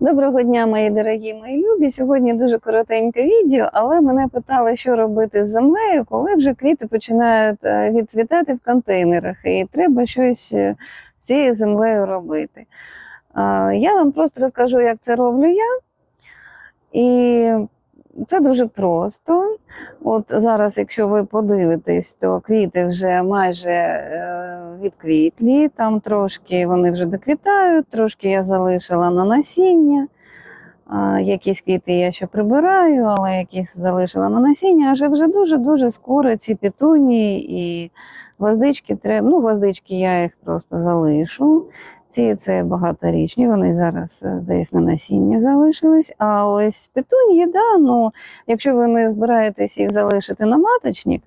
Доброго дня, мої дорогі мої любі. Сьогодні дуже коротеньке відео, але мене питали, що робити з землею, коли вже квіти починають е, відцвітати в контейнерах, і треба щось е, цією землею робити. Я вам просто розкажу, як це роблю я. І це дуже просто. От зараз, якщо ви подивитесь, то квіти вже майже е, відквітлі, там трошки вони вже доквітають, трошки я залишила на насіння. Якісь квіти я ще прибираю, але якісь залишила на насіння. Аже вже дуже-дуже скоро ці петунії і гвоздички треба. Ну, гвоздички я їх просто залишу. Ці це багаторічні, вони зараз е, десь на насіння залишились. А ось петунії, да, ну, якщо ви не збираєтесь їх залишити на маточник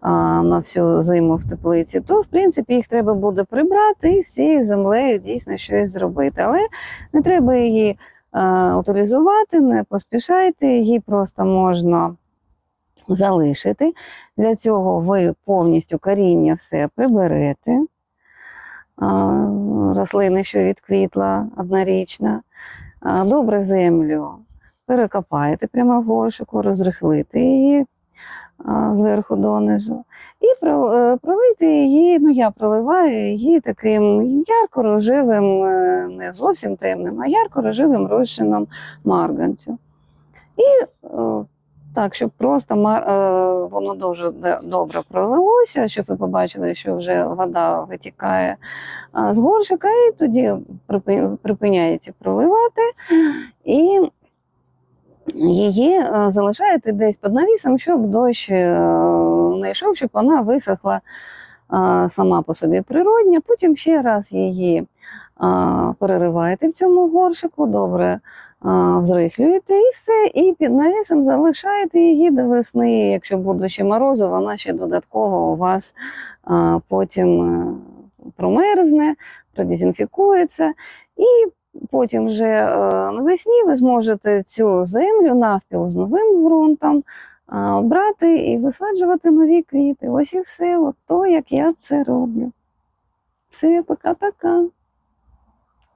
а, на всю зиму в теплиці, то в принципі їх треба буде прибрати і з цією землею дійсно щось зробити. Але не треба її а, утилізувати, не поспішайте, її просто можна залишити. Для цього ви повністю коріння все приберете рослини, що відквітла однорічна, добре землю перекопаєте прямо в горшику, розрихлите її зверху донизу. І е, пролити її, ну я проливаю її таким ярко-рожевим, е, не зовсім темним, а ярко-рожевим розчином марганцю. Так, щоб просто е, воно дуже добре пролилося, щоб ви побачили, що вже вода витікає з горшика, і тоді припи- припиняєте проливати. І її е, залишаєте десь під навісом, щоб дощ не йшов, щоб вона висохла сама по собі природня. Потім ще раз її перериваєте в цьому горшику, добре взрихлюєте і все. І під навісом залишаєте її до весни. Якщо буде ще морозу, вона ще додатково у вас потім е, промерзне, продезінфікується. І Потім вже е, навесні ви зможете цю землю навпіл з новим ґрунтом е, брати і висаджувати нові квіти. Ось і все, от то, як я це роблю. Все, пока-пока.